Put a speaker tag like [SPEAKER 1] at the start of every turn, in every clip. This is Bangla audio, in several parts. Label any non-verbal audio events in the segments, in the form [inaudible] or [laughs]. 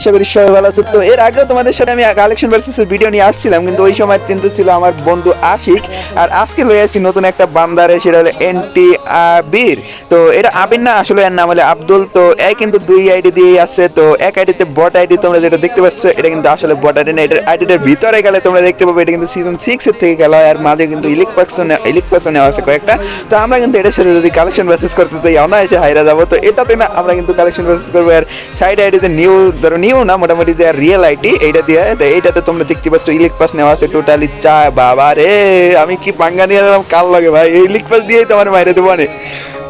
[SPEAKER 1] আশা করি সবাই ভালো তো এর আগেও তোমাদের সাথে আমি কালেকশন ভার্সেসের ভিডিও নিয়ে আসছিলাম, কিন্তু ওই সময় কিন্তু ছিল আমার বন্ধু আশিক। আর আজকে লয়ে আসছি নতুন একটা বান্দারে, সেটা হলো এনটি আবির। তো এটা আবির না, আসলে এর নাম আব্দুল। তো এ কিন্তু দুই আইডি দিয়ে আছে। তো এক আইডিতে বট আইডি তোমরা যেটা দেখতে পাচ্ছ, এটা কিন্তু আসলে বট আইডি না। এটার আইডিটার ভিতরে গেলে তোমরা দেখতে পাবে, এটা কিন্তু সিজন সিক্স এর থেকে খেলা আর মাঝে কিন্তু ইলিক পার্সন ইলিক পার্সন আছে কয়েকটা। তো আমরা কিন্তু এটার সাথে যদি কালেকশন ভার্সেস করতে চাই, অনায়াসে হাইরা যাব। তো এটাতে না আমরা কিন্তু কালেকশন ভার্সেস করব। আর সাইড আইডিতে নিউ ধরো নিউ না, মোটামুটি যে রিয়েল আইডি এইটা দিয়ে, তো এইটাতে তোমরা দেখতে পাচ্ছ ইলিক পাস নেওয়া আছে টোটালি চা বাবা রে, আমি কি পাঙ্গা নিয়ে এলাম? কাল লাগে ভাই? এই ইলিক পাস দিয়েই তো আমার মাইরে দেবো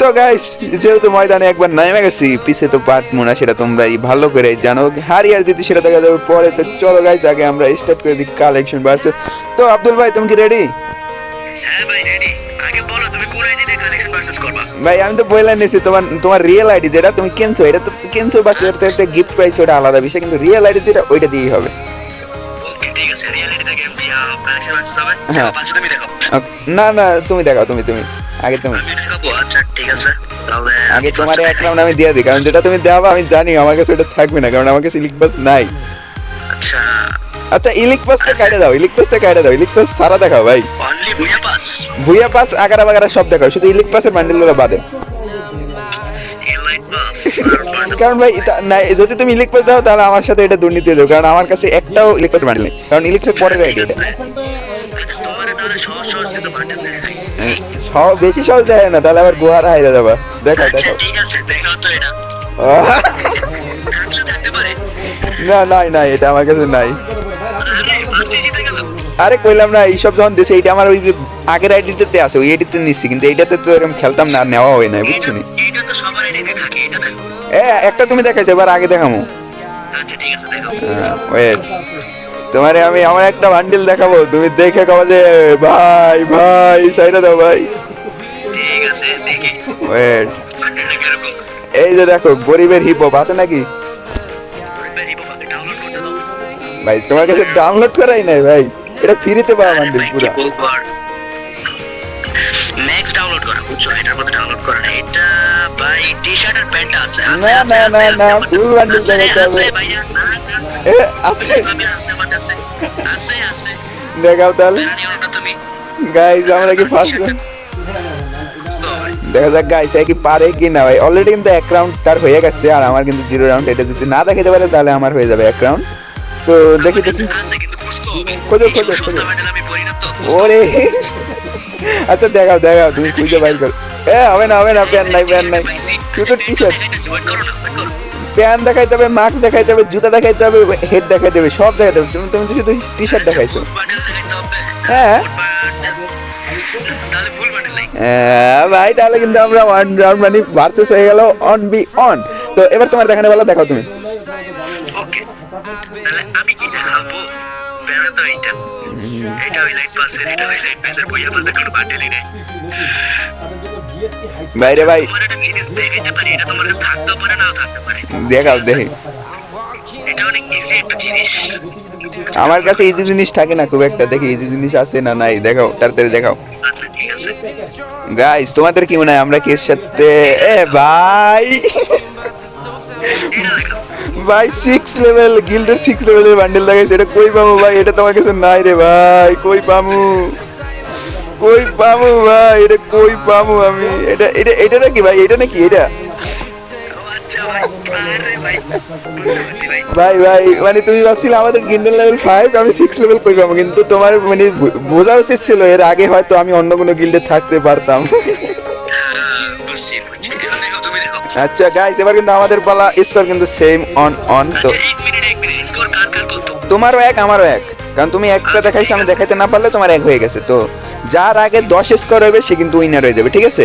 [SPEAKER 1] তো গাইস যেহেতু ময়দানে একবার নেমে গেছি, পিছে তো পাট মোনা সেটা তোমরা ভালো করে জানো। হারি আর যদি সেটা দেখা যাবে পরে। তো চলো গাইস আগে আমরা স্টার্ট করে দিই কালেকশন ভার্সেস তো আব্দুল ভাই, তুমি কি রেডি
[SPEAKER 2] হ্যাঁ ভাই রেডি
[SPEAKER 1] ভাই আমি তো বললাম নিয়েছি তোমার তোমার রিয়েল আইডি যেটা তুমি কিনছো এটা তো কিনছো বা কেউ তো একটা গিফট পাইছো ওটা আলাদা বিষয় কিন্তু রিয়েল আইডি যেটা ওইটা দিয়েই হবে। হ্যাঁ। না না তুমি দেখাও তুমি তুমি আগে তুমি।
[SPEAKER 2] আচ্ছা ঠিক আছে। তাহলে
[SPEAKER 1] আগে তোমার এক রাউন্ড আমি দিয়ে দিই কারণ যেটা তুমি দেওয়া আমি জানি আমার কাছে ওটা থাকবে না কারণ আমার কাছে পাস নাই।
[SPEAKER 2] আচ্ছা
[SPEAKER 1] ইলিক পাসটা কাটে দাও ইলিক পাসটা কাটে দাও ইলিক পাস সারা দেখাও ভাই।
[SPEAKER 2] অনলি পাস
[SPEAKER 1] ভুইয়া পাস আগারা বাগারা সব দেখাও শুধু ইলিক পাসের বান্ডেলগুলো বাদে। [laughs] কারণ ভাই না যদি তুমি ইলিক পাস দাও তাহলে আমার সাথে এটা দুর্নীতি হয়ে কারণ আমার কাছে একটাও ইলিক পাস বান্ডেল নেই কারণ ইলিক পাস পরের আইডি এটা। সব বেশি সহজ দেয় না তাহলে আবার গুহার হাইরা যাবা। দেখাও
[SPEAKER 2] আচ্ছা
[SPEAKER 1] দেখাও।
[SPEAKER 2] ঠিক আছে দেখাও তো এটা।
[SPEAKER 1] না নাই নাই এটা আমার কাছে নাই।
[SPEAKER 2] আরে
[SPEAKER 1] কইলাম না এইসব যখন দিছে এটা আমার ওই আগের আইডিতে আছে ওই আইডিতে নিচ্ছি কিন্তু এইটাতে তো এরকম খেলতাম না নেওয়া হয় না বুঝছ নি?
[SPEAKER 2] এটা তো সবার আইডিতে থাকে এটা দেখো
[SPEAKER 1] এ একটা তুমি দেখাইছো এবার আগে দেখামো।
[SPEAKER 2] আচ্ছা ঠিক আছে দেখো
[SPEAKER 1] ওয়েট তোমারে আমি আমার একটা বান্ডিল দেখাবো তুমি দেখে কবে যে ভাই ভাই সাইডে দাও ভাই।
[SPEAKER 2] ঠিক আছে দেখি।
[SPEAKER 1] ওয়েট এই যে দেখো গরিবের হিপ হপ আছে নাকি ভাই তোমার কাছে ডাউনলোড করাই নাই ভাই। এটা ফ্রিতে পাওয়া বান্ডিল পুরা।
[SPEAKER 2] নেক্সট ডাউনলোড করো বুঝছ? এটার মধ্যে ডাউনলোড করো। না এটা ভাই টি শার্ট আর প্যান্ট আছে আছে
[SPEAKER 1] না, না, না, না,
[SPEAKER 2] আমার কাছে আছে,
[SPEAKER 1] দেখাতে হবে।
[SPEAKER 2] আছে,
[SPEAKER 1] এ আছে।
[SPEAKER 2] আছে আছে আছে
[SPEAKER 1] দেখাও তাহলে। গাইজ আমরা কি ফার্স্ট দেখা যাক গাইস কি পারে কি না ভাই। অলরেডি কিন্তু এক রাউন্ড তার হয়ে গেছে আর আমার কিন্তু জিরো রাউন্ড এটা যদি না দেখাতে পারে তাহলে আমার হয়ে যাবে এক রাউন্ড তো দেখি দেখি
[SPEAKER 2] আছে কিন্তু খুঁজতে
[SPEAKER 1] খোঁজো, খোঁজো, খোঁজো।
[SPEAKER 2] তো
[SPEAKER 1] ওরে আচ্ছা দেখাও দেখাও তুমি খুঁজে বাইর করো এ হবে না হবে না প্যান নাই প্যান নাই শুধু টি শার্ট। প্যান দেখাইতে হবে মাস্ক দেখাইতে হবে জুতা দেখাইতে হবে হেড দেখাইতে হবে সব দেখাইতে হবে তুমি তুমি তো শুধু টি শার্ট দেখাইছো। হ্যাঁ। ভাই তাহলে কিন্তু আমরা ওয়ান রাউন্ড মানে ভার্সেস হয়ে গেল অন বি অন তো এবার তোমার দেখানো বেলা দেখাও তুমি
[SPEAKER 2] তাহলে আমি কি দেখাবো বেড়া তো এইটা এটা ওই লাইট পাসের এটা ওই লাইট পাসের পাসের কোনো বান্ডেলই নেই
[SPEAKER 1] বাইরে ভাই। দেখাও দেখি। আমার কাছে ইজি জিনিস থাকে না খুব একটা। দেখি ইজি জিনিস আছে না নাই? দেখাও তাড়াতাড়ি দেখাও। গাইস তোমাদের কি মনে হয় আমরা কি এর সাথে এ ভাই! [laughs] [laughs] ভাই সিক্স লেভেল গিল্ডের সিক্স লেভেলের বান্ডেল দেখাইছে এটা কই পামু ভাই? এটা তোমার কাছে নাই রে ভাই। কই পামু? কই পামু ভাই? এটা কই পামু আমি? এটা এটা এটা নাকি ভাই? এটা নাকি? এটা?
[SPEAKER 2] ভাই ভাই
[SPEAKER 1] মানে তুমি ভাবছিলে আমাদের গিন্ডেল লেভেল ফাইভ আমি সিক্স লেভেল কই পাবো কিন্তু তোমার মানে বোঝা উচিত ছিল, এর আগে হয়তো আমি অন্য কোনো গিল্ডে থাকতে পারতাম। আচ্ছা গাইস এবার কিন্তু আমাদের পালা স্কোর কিন্তু সেম অন অন তো
[SPEAKER 2] আচ্ছা এক মিনিট এক মিনিট স্কোর কার কার কত?
[SPEAKER 1] তোমারও এক আমারও এক। কারণ তুমি একটা দেখাইছো আমি দেখাইতে না পারলে তোমার এক হয়ে গেছে। তো যার আগে দশ স্কোর হবে সে কিন্তু উইনার হয়ে যাবে ঠিক আছে?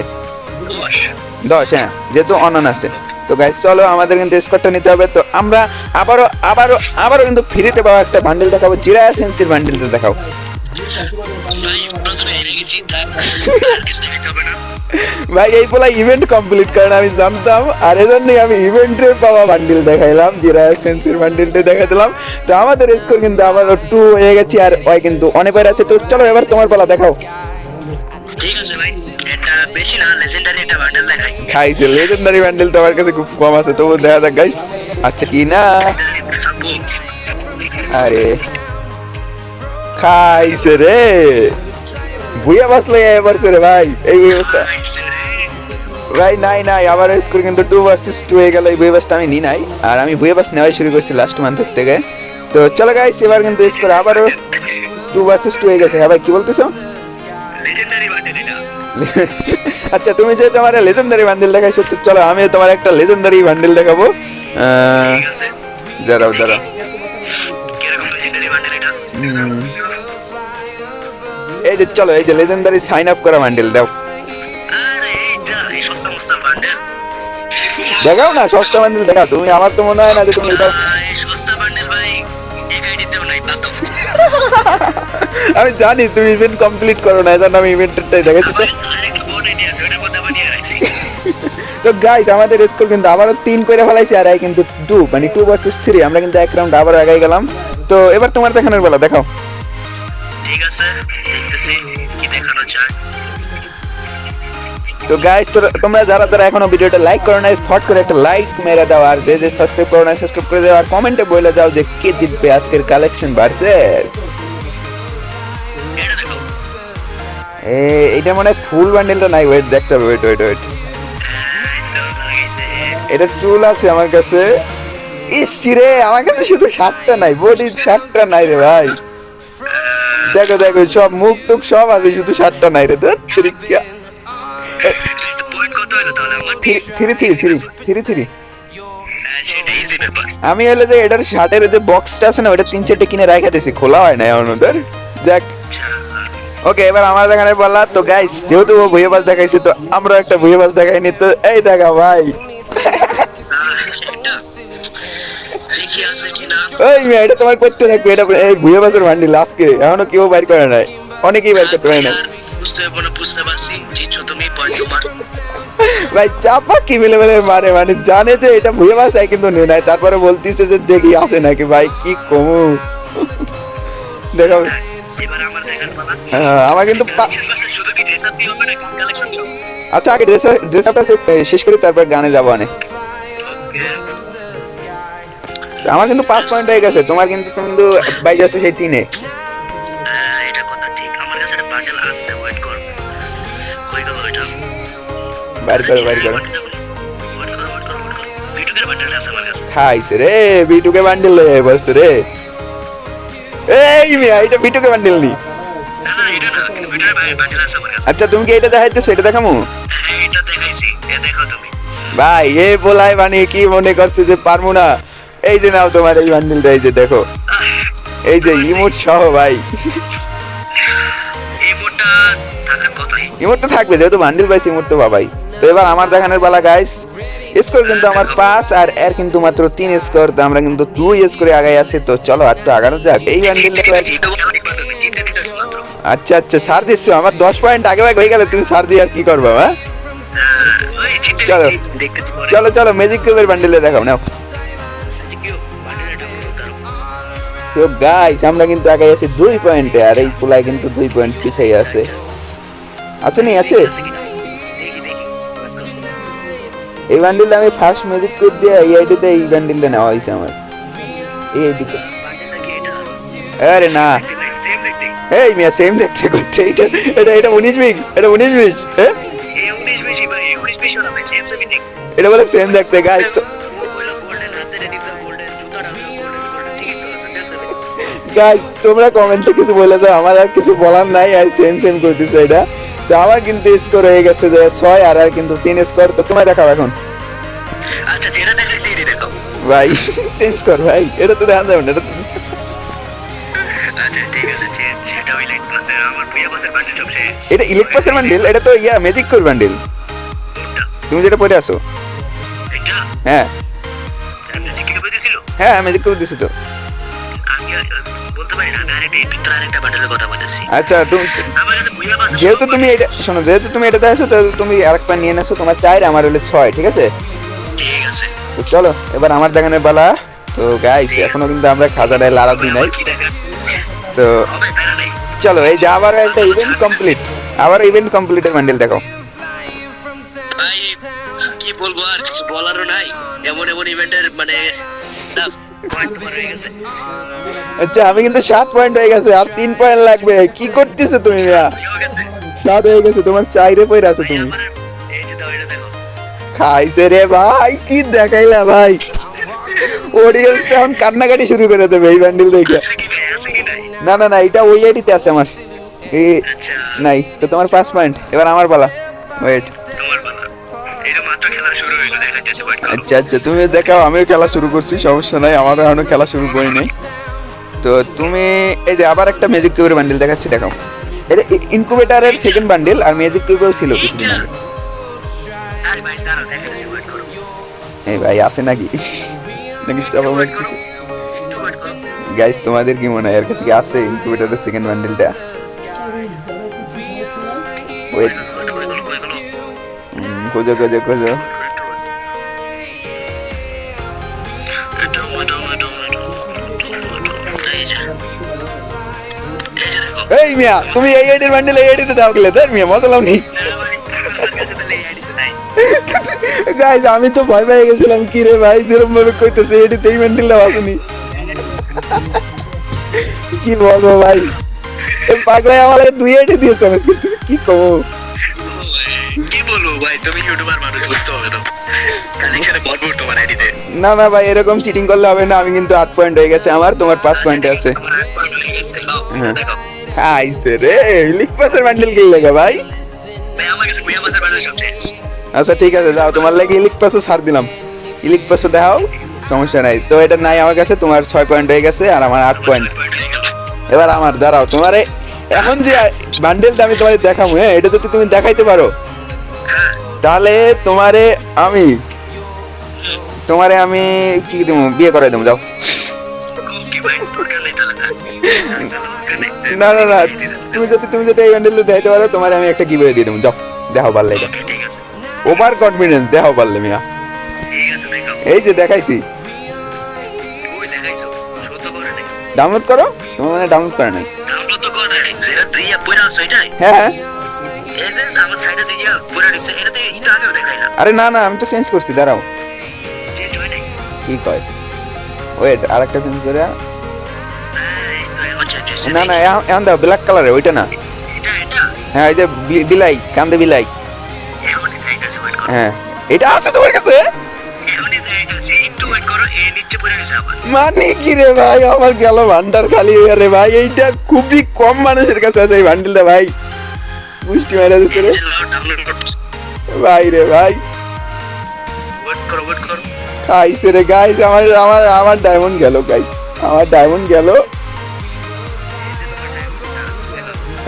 [SPEAKER 2] দশ।
[SPEAKER 1] হ্যাঁ যেহেতু অনন আছে। তো গাইস চলো আমাদের কিন্তু স্কোরটা নিতে হবে। তো আমরা আবারও আবারও আবারও কিন্তু ফ্রিতে পাওয়া একটা বান্ডেল দেখাবো। জিরা সেন্সির বান্ডেলটা দেখাও।
[SPEAKER 2] ভাই
[SPEAKER 1] এই বলা ইভেন্ট কমপ্লিট কারণ আমি জানতাম। আর এজন্যই আমি ইভেন্টের পাওয়া বান্ডিল দেখাইলাম জিরা সেন্সির বান্ডিলটা দেখা দিলাম। তো আমাদের স্কোর কিন্তু আবার টু হয়ে গেছে আর ওই কিন্তু অনেক আছে। তো চলো এবার তোমার পালা দেখাও।
[SPEAKER 2] ঠিক আছে ভাই এটা বেশি না লেজেন্ডারি একটা বান্ডেল দেখাই।
[SPEAKER 1] খাইছে লেজেন্ডারি বান্ডেল তো আমার কাছে খুব কম আছে তবু দেখা যাক গাইস আচ্ছা কি না? আরে খাইছে রে। ভুইয়া বাসলে এবার রে ভাই এই অবস্থা
[SPEAKER 2] খাইছে রে।
[SPEAKER 1] ভাই নাই নাই আবার স্কোর কিন্তু টু ভার্সেস টু হয়ে গেল এই বুয়ে বাসটা আমি নি নাই আর আমি বুয়ে বাস নেওয়াই শুরু করছি লাস্ট মান্থের থেকে তো চলো গাইস এবার কিন্তু স্কোর আবারও টু ভার্সেস টু হয়ে গেছে হ্যাঁ ভাই কি বলতেছো
[SPEAKER 2] Legendary বান্ডেল এটা।
[SPEAKER 1] আচ্ছা তুমি যে তোমার লেজেন্ডারি বান্ডেল দেখাইছো তো চলো আমি তোমার একটা লেজেন্ডারি বান্ডেল দেখাবো আহ,
[SPEAKER 2] ঠিক আছে।
[SPEAKER 1] দাঁড়াও দাঁড়াও এই যে চলো এই যে লেজেন্ডারি সাইন আপ করা বান্ডেল দাও। দেখাও না সস্তা বান্ডেল দেখাও তুমি আমার তো মনে হয় না যে তুমি এটা। [laughs] আমি জানি তুমি ইভেন্ট কমপ্লিট করো না এজন্য আমি ইভেন্টটাই দেখাচ্ছি [laughs] তো। তো গাইস আমাদের স্কোর কিন্তু আবারও তিন করে ফেলাইছি আর এই কিন্তু টু মানে টু ভার্সেস থ্রি আমরা কিন্তু এক রাউন্ড আবার আগাই গেলাম তো এবার তোমার দেখানোর বেলা দেখাও
[SPEAKER 2] আছে, দেখতেছি কি দেখানো যায়।
[SPEAKER 1] তো গাইস তোমরা যারা যারা এখনও ভিডিওটা লাইক করো নাই ফট করে একটা লাইক মেরে দাও আর যে যে সাবস্ক্রাইব করো না সাবস্ক্রাইব করে দাও আর কমেন্টে বলে দাও যে কে জিতবে আজকের কালেকশন ভার্সেস
[SPEAKER 2] এটা
[SPEAKER 1] এ এটা মনে হয় ফুল বান্ডেলটা নাই ওয়েট দেখতে হবে ওয়েট ওয়েট ওয়েট। এটা চুল আছে আমার কাছে ইস রে আমার কাছে শুধু শার্টটা নাই বডির শার্টটা নাই রে ভাই দেখো দেখো সব মুখ টুক সব আছে শুধু শার্টটা নাই রে ধুর, ছিরিক্কা।
[SPEAKER 2] এই তো point কত হলো তাহলে আমার?
[SPEAKER 1] Three three three three three. আমি হলে যে এটার শার্টের যে বক্সটা আছে না ওটা তিন চারটে কিনে রাখা দিয়েছি খোলা হয় না এখন ওদের যাক ওকে এবার আমার দেখানে বললা তো গাইস যেহেতু ও ভুয়ে বাস দেখাইছে তো আমরা একটা ভুয়ে বাস দেখাইনি তো এই দেখা ভাই ওই মেয়ে এটা তোমার করতে থাকবে এটা এই ভুয়ে বাসের আজকে এখনও কেউ বাইর করে নাই। অনেকেই বাইর করতে পারে না ভাই চাপা কি মিলে মিলে মারে মানে জানে যে এটা ভুয়ে বাস কিন্তু নাই। তারপরে বলতিছে যে দেখি আসে নাকি ভাই কি কমু? দেখো
[SPEAKER 2] আমার
[SPEAKER 1] হ্যাঁ, আমার কিন্তু পা-
[SPEAKER 2] শুধু কি ড্রেস আপ দিয়ে হবে না কালেকশন দিয়ে হবে?
[SPEAKER 1] আচ্ছা আগে ড্রেস ড্রেস আপটা শেষ করি তারপর গানে যাব অনেক। আমার কিন্তু পাঁচ পয়েন্ট হয়ে গেছে তোমার কিন্তু তুমি কিন্তু বাইরে আছো সেই তিনে।
[SPEAKER 2] হ্যাঁ, এটা কথা ঠিক। আমার কাছে একটা বান্ডেল আসছে ওয়েট কর। কই গেল এটা?
[SPEAKER 1] বাইর করো বাইর করো।
[SPEAKER 2] ওয়েট করো ওয়েট করো ওয়েট করো ভিডিওর বান্ডেল আছে আমার কাছে।
[SPEAKER 1] খাইছে রে বিটুকে বান্ডেল লয়ে বসছে রে। এই মিয়া এটা বিটুকে বান্ডেল নি। আচ্ছা তুমি কি এটা দেখাইতেছো এটা দেখামু?
[SPEAKER 2] হ্যাঁ, এটা দেখাইছি এ দেখো তুমি।
[SPEAKER 1] ভাই এ বলাই মানে কি মনে করছে যে পারব না? এই যে নাও তোমার এই বান্ডেলটা এই যে দেখো। এই যে ইমোট সহ ভাই। [laughs] ইমোট তো থাকবে যেহেতু বান্ডেল পাইছি ইমোট তো বাবাই। তো এবার আমার দেখানোর বেলা গাইস স্কোর কিন্তু আমার পাঁচ আর এর কিন্তু মাত্র তিন স্কোর তো আমরা কিন্তু দুই স্কোরে আগাই আছি। তো চলো আর তো আগানো যাক। এই বান্ডেলটা আচ্ছা আচ্ছা সার দিচ্ছ। আমার দশ পয়েন্ট আগে ভাগ হয়ে গেলে তুমি সার দিয়ে আর কি করবা হ্যাঁ চলো। চলো চলো ম্যাজিক কিউবের বান্ডেলে দেখাও নাও। সো গাইস আমরা কিন্তু আগে আছি দুই পয়েন্টে আর এই পোলায় কিন্তু দুই পয়েন্ট পিছিয়ে আছে। আছে নি? আছে? এই বান্ডিলটা আমি ফার্স্ট ম্যাজিক কিউব দিয়ে এই আইডিতে এই বান্ডিলটা নেওয়া হয়েছে আমার। এই আইডিতে আরে না। এই মিয়া সেম দেখতে করতে এটা এটা এটা উনিশ বিগ এটা উনিশ বিশ হ্যাঁ? এটা বলে সেম দেখতে গাইস তো গাইস তোমরা কমেন্টে কিছু বলে দাও আমার আর কিছু বলার নাই আর সেম সেম করতেছে এটা। তো আমার কিন্তু স্কোর হয়ে গেছে যে ছয় আর আর কিন্তু তিন স্কোর তো তোমায় দেখাও এখন।
[SPEAKER 2] আচ্ছা যেটা দেখাইছি এটি দেখো
[SPEAKER 1] ভাই চেঞ্জ কর ভাই এটা তো দেখা যাবে না এটা
[SPEAKER 2] আচ্ছা
[SPEAKER 1] এটা ইলেকট্রাসের বান্ডিল এটা তো ইয়া ম্যাজিক কোর বান্ডিল তুমি যেটা পড়ে আছো।
[SPEAKER 2] এটা?
[SPEAKER 1] হ্যাঁ।
[SPEAKER 2] আপনি করে দিছিল
[SPEAKER 1] হ্যাঁ ম্যাজিক কোর দিছি তো
[SPEAKER 2] এই ভিতরে আরেকটা বান্ডেলের কথা বলতেছি।
[SPEAKER 1] আচ্ছা তুমি
[SPEAKER 2] আমার কাছে প্রিয় পাশে
[SPEAKER 1] যেহেতু তুমি এটা শোনো যেহেতু তুমি এটা দেখছ তো তুমি আরেকটা নিয়ে নেছো তোমার চার আমার হলে ছয় ঠিক আছে?
[SPEAKER 2] ঠিক আছে।
[SPEAKER 1] তো চলো এবার আমার দেখানোর বেলা তো গাইস এখনও কিন্তু আমরা খাজাটায় লাড়া দিই নাই। তো চলো এই যে আবার একটা ইভেন্ট কমপ্লিট আবার ইভেন্ট কমপ্লিটের বান্ডেল দেখো।
[SPEAKER 2] ভাই বলব আর কিছু বলারও নাই। এমন এমন ইভেন্টের মানে না পয়েন্ট তোমার গেছে।
[SPEAKER 1] আচ্ছা আমি কিন্তু সাত পয়েন্ট হয়ে গেছে আর তিন পয়েন্ট লাগবে। কি করতেছো তুমি সাত হয়ে গেছে। তোমার চাইরে পয়রা আছো তুমি। খাইছে রে ভাই কি দেখাইলা ভাই? অডিয়েন্স এখন কান্নাকাটি শুরু করে দেবে এই ব্যান্ডেল দেখে। না না না এটা ওই আইডিতে আছে আমার। এই
[SPEAKER 2] আচ্ছা।
[SPEAKER 1] নাই তো তোমার পাঁচ পয়েন্ট এবার আমার পালা। ওয়েট আচ্ছা আচ্ছা তুমি দেখাও আমিও খেলা শুরু করছি সমস্যা নাই আমারও এখনও খেলা শুরু করি নাই তো তুমি এই যে আবার একটা ম্যাজিক কিউবের বান্ডেল দেখাচ্ছি দেখাও এটা ইনকুবেটারের সেকেন্ড বান্ডেল আর ম্যাজিক কিউবেও ছিল কিছুদিন আগে এই ভাই আছে নাকি নাকি চাপা মারতেছে গাইস তোমাদের কি মনে হয় এর কাছে কি আছে ইনকিউবেটরের সেকেন্ড বান্ডেলটা ওয়েট
[SPEAKER 2] হয়ে
[SPEAKER 1] খোঁজো খোঁজো খোঁজো এই মিয়া তুমি এই আইডির বান্ডেল এই আইডিতে দাও গেলে তার মিয়া মজা লাও নেই [laughs] গাইস আমি তো ভয় পেয়ে গেছিলাম কি রে ভাই যেরকম ভাবে কইতেছে এডিতে এই বান্ডেলটা আসেনি [laughs] কি বলব ভাই? এই পাগলাই আমার দুই আইডি দিয়ে চ্যালেঞ্জ করতেছে কি কমো
[SPEAKER 2] কি বলব ভাই তুমি ইউটিউবার মানুষ বুঝতে হবে তো।
[SPEAKER 1] না না ভাই এরকম চিটিং করলে হবে না আমি কিন্তু আট পয়েন্ট হয়ে গেছে আমার তোমার পাঁচ পয়েন্ট আছে।
[SPEAKER 2] হয়ে
[SPEAKER 1] আইসে রে লিক পাসের বান্ডেল কি লাগে ভাই আচ্ছা ঠিক আছে যাও তোমার লাগে ইলিক পাসও ছাড় দিলাম। ইলিক পাসও দেখাও সমস্যা নাই। তো এটা নাই আমার কাছে তোমার ছয় পয়েন্ট হয়ে গেছে আর আমার আট পয়েন্ট এবার আমার দাঁড়াও তোমারে এখন যে বান্ডেলটা আমি তোমার দেখাবো হ্যাঁ এটা যদি তুমি দেখাইতে পারো তাহলে তোমারে আমি তোমারে আমি কি দেবো বিয়ে করাই দেবো যাও। [laughs]
[SPEAKER 2] না
[SPEAKER 1] না না তুমি যদি তুমি যদি এই বান্ডেলটা দেখাইতে পারো তোমারে আমি একটা কি দিয়ে দেবো। যাও দেখাও পারলে এটা। ওভার কনফিডেন্স দেখাও পারলে মিয়া।
[SPEAKER 2] দেখো
[SPEAKER 1] এই যে দেখাইছি। ডাউনলোড করো তোমার মানে ডাউনলোড করে নাই। হ্যাঁ হ্যাঁ। আরে না না আমি তো চেঞ্জ করছি দাঁড়াও। কি কয়? ওয়েট আরেকটা চেঞ্জ করে না না এখন- দাও ব্ল্যাক কালারে ওইটা না। হ্যাঁ ওই যে বিলাই কান্দে বিলাই। হ্যাঁ। এটা আছে তোমার কাছে?
[SPEAKER 2] এই
[SPEAKER 1] মানে কি রে ভাই আমার গেল ভান্ডার খালি হয়ে রে ভাই। এইটা খুবই কম মানুষের কাছে আছে এই বান্ডিলটা ভাই। পুষ্টি মারা দিচ্ছে রে। ভাই রে ভাই। খাইছে রে গাইস আমার আমার আমার ডায়মন্ড গেল গাইস আমার ডায়মন্ড গেল।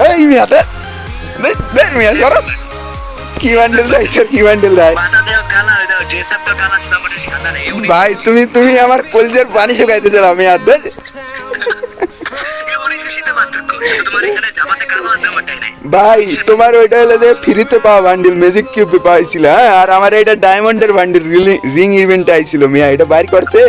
[SPEAKER 1] এই মিয়া দে দে দে মিয়া সরো কি বান্ডেল দেয় কি বান্ডেল দেয় ভাই তুমি তুমি আমার কলজের পানি শুকাইতেছিল আমি আর ভাই তোমার ওইটা হলো যে ফ্রিতে পাওয়া বান্ডিল ম্যাজিক কিউব পাইছিল আর আমার এটা ডায়মন্ডের বান্ডিল রিং ইভেন্ট আইছিল মিয়া এটা বাইর করতে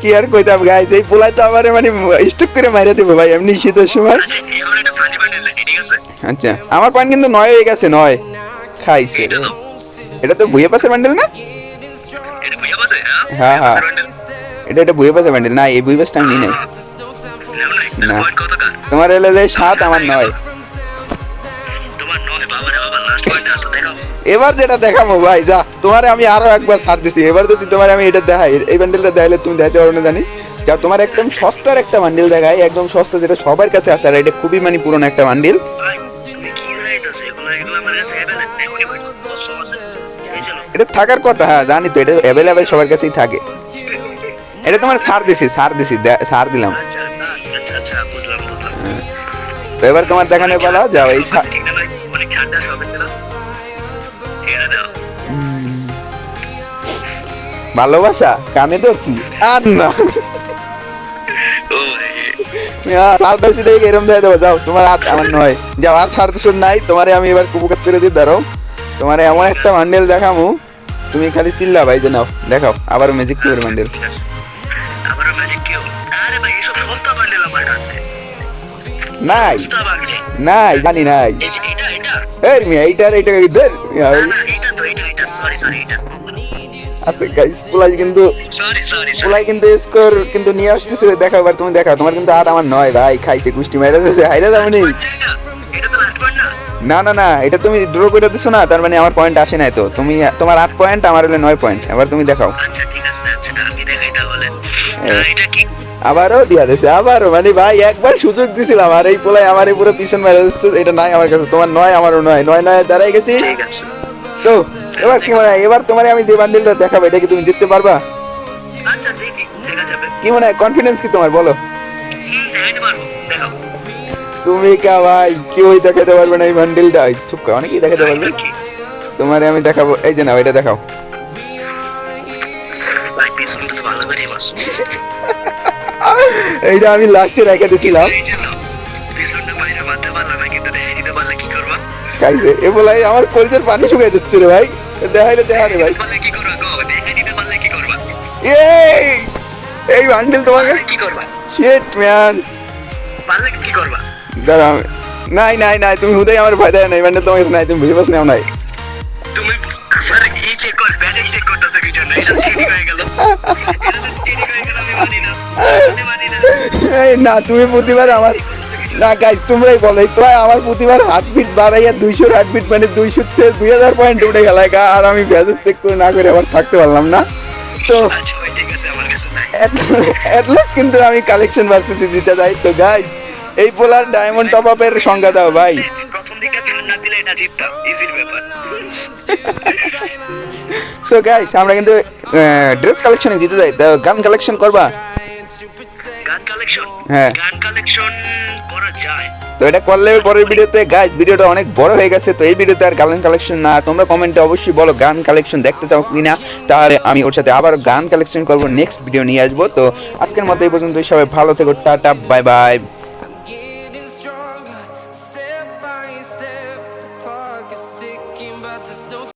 [SPEAKER 1] কি আর কইতাম গাইস এই পোলাই তো আমার মানে স্টক করে মাইরা দেবো ভাই এমনি শীতের সময়।
[SPEAKER 2] আচ্ছা
[SPEAKER 1] আচ্ছা আমার পান কিন্তু নয় হয়ে গেছে নয়। খাইছে।
[SPEAKER 2] এটা তো
[SPEAKER 1] ভুয়ে পাশে বান্ডেল না?
[SPEAKER 2] বাসে
[SPEAKER 1] হ্যাঁ, হ্যাঁ। এটা এটা ভুয়ে পাশে বান্ডেল না এই ভুয়ে পাশটা আমি নিই। নাই না। তোমার হলো যে সাত আমার নয়। এবার যেটা দেখাবো, ভাই, যা, তোমার আমি আরও একবার ছাড় দিছি। এবার যদি তোমার আমি এটা দেখাই, এই বান্ডেলটা দেখাইলে তুমি দেখাতে পারো না জানি। যা, তোমার একদম সস্তার একটা বান্ডিল দেখাই, একদম সস্তা যেটা সবার কাছে আসে আর এটা খুবই মানে পুরনো একটা বান্ডিল এটা থাকার কথা হ্যাঁ জানি তো, এটা অ্যাভেলেবেল সবার কাছেই থাকে। এটা তোমার সার দিছি সার দিছি সার দিলাম। তো এবার তোমার দেখানো পালা, যাও, এই ভালোবাসা? কানে ধরছি। আর না।
[SPEAKER 2] ও ভাই
[SPEAKER 1] ছাড় দিছি দেখে এরম দিয়ে দেবো যাও তোমার হাত আমার নয়। যাও আর নাই তোমারে আমি এবার কুপুকাত করে দিই দাঁড়াও তোমারে এমন একটা দেখামু তুমি খালি চিল্লা ভাই যে নাও দেখাও আবার ম্যাজিক নাই নাই জানি নাই।
[SPEAKER 2] এই
[SPEAKER 1] মিয়া এইটার এইটা ধর
[SPEAKER 2] এইটা
[SPEAKER 1] আচ্ছা গাইস পোলাই কিন্তু পোলাই কিন্তু স্কোর কিন্তু নিয়ে আসতেছে। দেখো এবার তুমি দেখো তোমার কিন্তু আর আমার নয় ভাই খাইছে গুষ্টি মাইরা দিয়েছে হাইরা যাব নি।
[SPEAKER 2] না?
[SPEAKER 1] না না এটা তুমি ড্র করে দিছো না তার মানে আমার পয়েন্ট আসে নাই তো। তুমি তোমার আট পয়েন্ট আমার হলে নয় পয়েন্ট এবার তুমি দেখাও।
[SPEAKER 2] আচ্ছা আছে আচ্ছা
[SPEAKER 1] আবারও দিয়া দিছে আবারও মানে ভাই একবার সুযোগ দিছিলাম আর এই পোলাই আমার এই পুরো পিছন মেরে দিচ্ছে এটা নাই আমার কাছে তোমার নয় আমারও নয় নয় নয় দাঁড়াই গেছি। তো এবার কি মনে হয়? এবার তোমার আমি যে বান্ডিলটা দেখাবো এটা কি তুমি জিততে পারবা?
[SPEAKER 2] আচ্ছা দেখি দেখা যাবে।
[SPEAKER 1] কি মনে হয়? কনফিডেন্স কি তোমার? বলো। তুমি কা ভাই কেউই দেখাতে পারবে না এই বান্ডিলটা চুপ কর অনেকেই দেখাতে পারবে।
[SPEAKER 2] এটা
[SPEAKER 1] তোমারে আমি দেখাবো। এই যে নাও এটা দেখাও। এইটা আমি লাস্টে রেখে দিছিলাম। এ বলাই আমার কলজের পানি শুকিয়ে যাচ্ছে রে ভাই। দেখাইলে দেখা রে ভাই।
[SPEAKER 2] কি করবা? গো দেখাই দিতে পারলে কি করবা?
[SPEAKER 1] এই এই বান্ডিল তোমাকে।
[SPEAKER 2] কি করবা?
[SPEAKER 1] শিট ম্যান
[SPEAKER 2] পারলে কি করবা?
[SPEAKER 1] দাঁড়াও নাই নাই নাই তুমি হুদাই আমার ভয় দেয় নাই বান্ডিল তোমার কাছে নাই তুমি ভিডিও নাও নাই।
[SPEAKER 2] তুমি আমার এই চেক কর ব্যাটারি চেক করতেছে কি জন্য? এটা চিনি হয়ে গেল। এটা তো হয়ে গেল আমি মানি না। আমি মানি না।
[SPEAKER 1] এই না তুমি প্রতিবার আমার না গাইজ তোমরাই বলো তোরা আমার প্রতিবার হার্টবিট বাড়াইয়া দুইশো হার্টবিট মানে দুইশো দুই হাজার পয়েন্ট উঠে গেলায় গা, আর আমি ভেজাল চেক করে না করে আবার থাকতে পারলাম না। তো
[SPEAKER 2] আচ্ছা
[SPEAKER 1] অ্যাটলাস্ট কিন্তু আমি কালেকশন ভার্সিটি দিতে যাই তো গাইজ এই পোলার ডায়মন্ড টপ আপের সংজ্ঞা দাও ভাই। সো গাইস আমরা কিন্তু ড্রেস কালেকশনে দিতে যাই গান কালেকশন করবা?
[SPEAKER 2] গান কালেকশন
[SPEAKER 1] হ্যাঁ।
[SPEAKER 2] গান কালেকশন
[SPEAKER 1] তো এটা করলে পরের ভিডিওতে গাইজ ভিডিওটা অনেক বড় হয়ে গেছে, তো এই ভিডিওতে আর গান কালেকশন না। তোমরা কমেন্টে অবশ্যই বলো, গান কালেকশন দেখতে চাও কিনা? তাহলে আমি ওর সাথে আবার গান কালেকশন করব নেক্সট ভিডিও নিয়ে আসব। তো আজকের মতো এই পর্যন্ত সবাই ভালো থেকো, টাটা বাই বাই